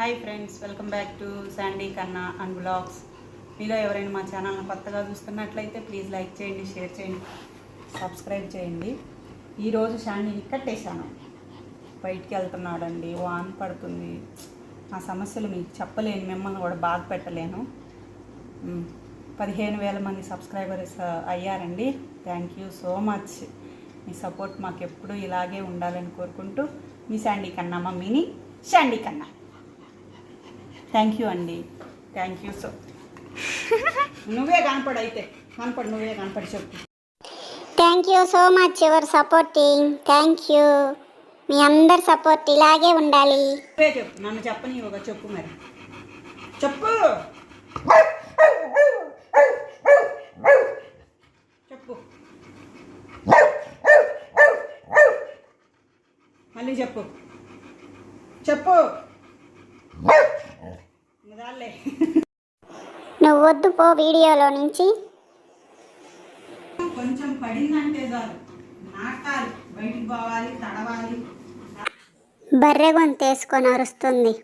Hi friends welcome back to Sandy Kanna and blogs మీలో ఎవరైనా మా ఛానల్ని కొత్తగా చూస్తున్నట్లయితే ప్లీజ్ లైక్ చేయండి షేర్ చేయండి సబ్స్క్రైబ్ చేయండి. ఈరోజు శాండీని కట్టేశాను. బయటికి వెళ్తున్నాడండి వాన్ పడుతుంది. నా సమస్యలు మీకు చెప్పలేను మిమ్మల్ని కూడా బాధ పెట్టలేను. పదిహేను వేల మంది సబ్స్క్రైబర్స్ అయ్యారండి. థ్యాంక్ యూ సో మచ్ మీ సపోర్ట్ మాకు ఎప్పుడూ ఇలాగే ఉండాలని కోరుకుంటూ మీ శాండీ కన్నా మమ్మీని శాండీ కన్నా థ్యాంక్ యూ అండి థ్యాంక్ యూ సో నువ్వే కనపడు అయితే. కనపడు నువ్వే కనపడి చెప్పు. Thank you so much your supporting thank you మీ అందరి సపోర్ట్ ఇలాగే ఉండాలి. నువ్వే చెప్పు. నన్ను చెప్పని ఒక చెప్పు మరి. చెప్పు. చెప్పు. మళ్ళీ చెప్పు. చెప్పు ఇంకదాలే నువ్వు వద్దు పో వీడియోలో నుంచి. కొంచెం పడిందంటే చాలు. నాటాలి బయటికి పోవాలి తడవాలి. బర్రె గొంతేసుకొని అరుస్తుంది.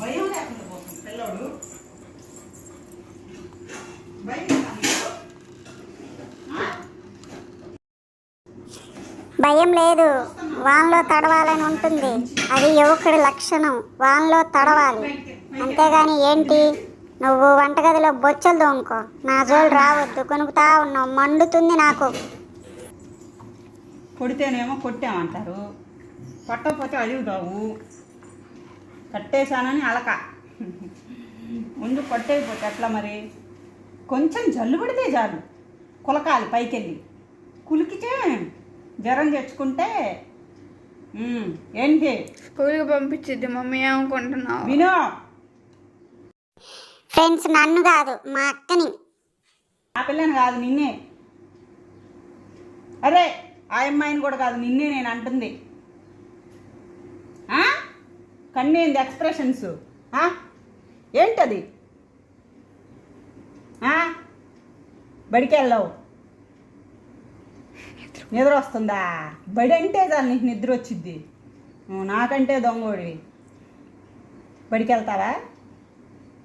భయం లేకుండా పోతాం తెల్లోడు. భయం లేదా నీకు? ఆ? భయం లేదు. వాన్లో తడవాలని ఉంటుంది. అది యువకుడి లక్షణం. వాన్లో తడవాలి. అంతేగాని ఏంటి? నువ్వు వంటగదిలో బొచ్చలు దోముకో నా జోలు రావద్దు. కొనుక్కుతా ఉన్నావు. మండుతుంది నాకు. కొడితేనేమో కొట్టామంటారు. కొట్టకపోతే అడుగుతావు కట్టేశానని అలక. ముందు కొట్టేయకపోతే ఎట్లా మరి? కొంచెం జల్లు పడితే చాలు. కులకాలి పైకెళ్ళి. కులికితే జ్వరం తెచ్చుకుంటే ఏంటి? స్కూల్కి పంపించిద్ది మమ్మీ ఏమనుకుంటున్నావు వినో. ఫ్రెండ్స్ నన్ను కాదు మా అక్కని. ఆ పిల్లని కాదు నిన్నే. అరే ఆ అమ్మాయిని కూడా కాదు నిన్నే నేను అంటుంది. ఆ? కన్నేంది ఎక్స్ప్రెషన్స్. ఆ? ఏంటది? ఆ? బడికి వెళ్ళవు నిద్ర వస్తుందా బడి అంటే చాలు నీకు నిద్ర వచ్చిద్ది నాకంటే దొంగోడివి బడికి వెళ్తావా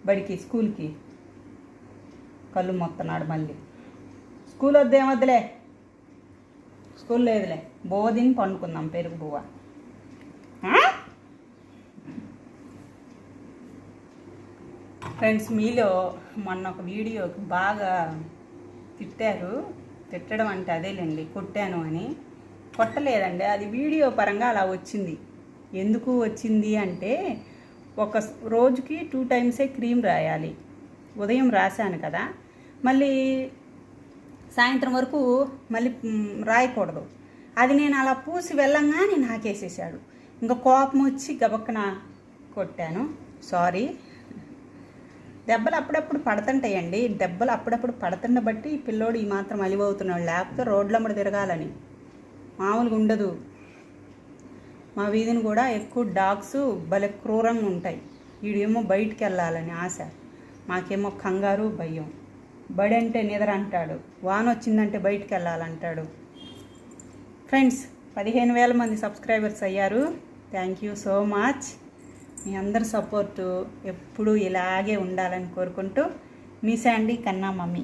బడికి స్కూల్కి. కళ్ళు మొత్తనాడు మళ్ళీ. స్కూల్ వద్దేం వద్దులే స్కూల్ లేదులే. బోధిని పండుకుందాం పెరుగు బువ్వ. ఫ్రెండ్స్ మీలో మొన్న ఒక వీడియోకి బాగా తిట్టారు. తిట్టడం అంటే అదేలేండి కొట్టాను అని. కొట్టలేదండి అది వీడియో పరంగా అలా వచ్చింది. ఎందుకు వచ్చింది అంటే ఒక రోజుకి టూ టైమ్సే క్రీమ్ రాయాలి. ఉదయం రాశాను కదా మళ్ళీ సాయంత్రం వరకు మళ్ళీ రాయకూడదు. అది నేను అలా పూసి వెళ్ళంగానే నాకేసేసాడు ఇంకా కోపం వచ్చి గబక్కన కొట్టాను. సారీ. దెబ్బలు అప్పుడప్పుడు పడుతుంటాయండి. దెబ్బలు అప్పుడప్పుడు పడుతున్న బట్టి ఈ పిల్లోడు ఈ మాత్రం అలివవుతున్నాడు. లేకపోతే రోడ్లమ్మడి తిరగాలని. మామూలుగా ఉండదు. మా వీధిని కూడా ఎక్కువ డాగ్స్ భలే క్రూరంగా ఉంటాయి. వీడేమో బయటికి వెళ్ళాలని ఆశ. మాకేమో కంగారు భయం. బడి అంటే నిద్ర అంటాడు. వాన వచ్చిందంటే బయటికి వెళ్ళాలంటాడు. ఫ్రెండ్స్ పదిహేను వేల మంది సబ్స్క్రైబర్స్ అయ్యారు. Thank you so much. మీ అందరి సపోర్టు ఎప్పుడూ ఇలాగే ఉండాలని కోరుకుంటూ మీ శాండీ కన్నా మమ్మీ.